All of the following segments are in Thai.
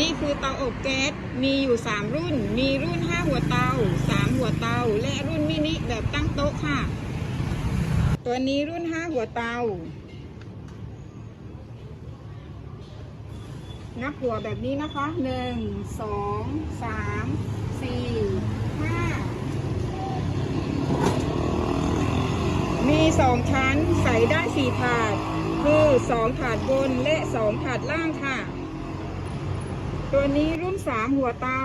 นี่คือเตาอบแก๊ส มีอยู่ 3 รุ่น มีรุ่น 5 หัวเตา 3 หัวเตา และรุ่นมินิแบบตั้งโต๊ะค่ะ ตัวนี้รุ่น 5 หัวเตา นับหัวแบบนี้นะคะ 1 2 3 4 5 มี 2 ชั้นใส่ได้ 4 ถาด คือ 2 ถาดบนและ 2 ถาดล่างค่ะ ตัวนี้รุ่น3หัวเตา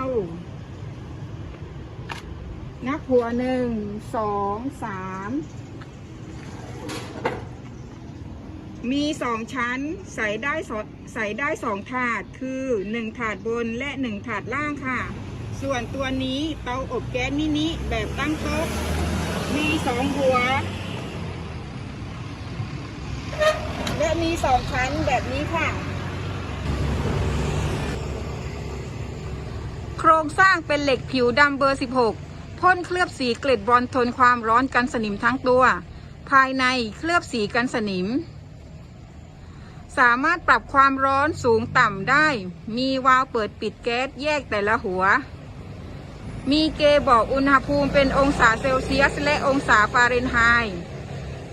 นับหัว1 2 3มีสองชั้นใส่ได้สใส่ได้สองถาดคือหนึ่งถาดบนและหนึ่งถาดล่างค่ะ ส่วนตัวนี้เตาอบแก๊สมินิแบบตั้งโต๊ะมีสองหัว และมีสองชั้นแบบนี้ค่ะ โครงสร้างเป็นเหล็กผิวดำเบอร์ 16 พ่นเคลือบสีเกล็ดบอลทนความร้อนกันสนิมทั้งตัว ภายในเคลือบสีกันสนิม สามารถปรับความร้อนสูงต่ำได้ มีวาล์วเปิดปิดแก๊สแยกแต่ละหัว มีเกบอกอุณหภูมิเป็นองศาเซลเซียสและองศาฟาเรนไฮต์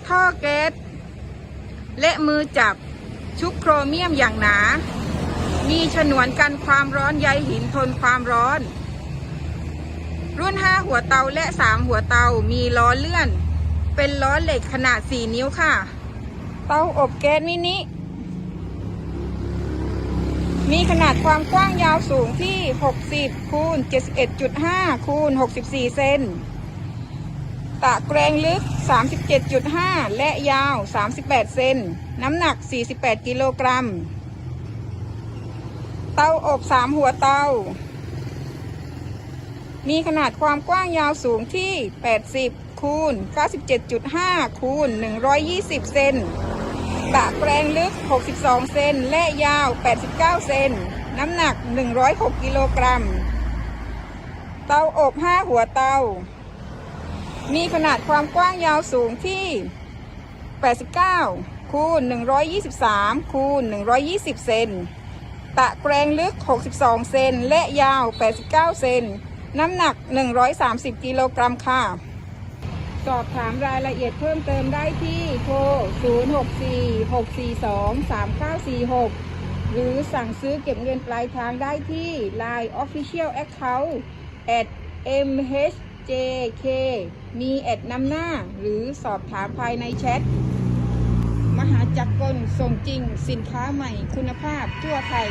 ท่อแก๊สและมือจับชุบโครเมียมอย่างหนา มีฉนวนกันความร้อนใยหินทนความร้อน รุ่น 5 หัวเตาและ 3 หัวเตา มีล้อเลื่อน เป็นล้อเหล็กขนาด 4 นิ้วค่ะ เตาอบแก๊สมินิ มีขนาดความกว้างยาวสูงที่ 60คูณ71.5คูณ64 เซน ตะแกรงลึก 37.5 และยาว 38 เซน น้ำหนัก 48 กิโลกรัม เตาอบ3หัวเตา มีขนาดความกว้างยาวสูงที่ 80 คูณ 97.5 คูณ 120 เซนตะแกรงลึก 62 เซน และยาว 89 เซน น้ำหนัก 106 กิโลกรัม เตาอบ 5 หัวเตา มีขนาดความกว้างยาวสูงที่ 89 คูณ 123 คูณ 120 เซน ตะแกรงลึก 62 เซน และยาว 89 เซน น้ำหนัก 130 กิโลกรัมค่ะ สอบถามรายละเอียดเพิ่มเติมได้ที่โทร 064-642-3946 หรือสั่งซื้อเก็บเงินปลายทางได้ที่ Line Official Account at mhjk มีแอดนำหน้า หรือสอบถามภายในแชท หาจักรกลส่งจริงสินค้าใหม่คุณภาพทั่วไทย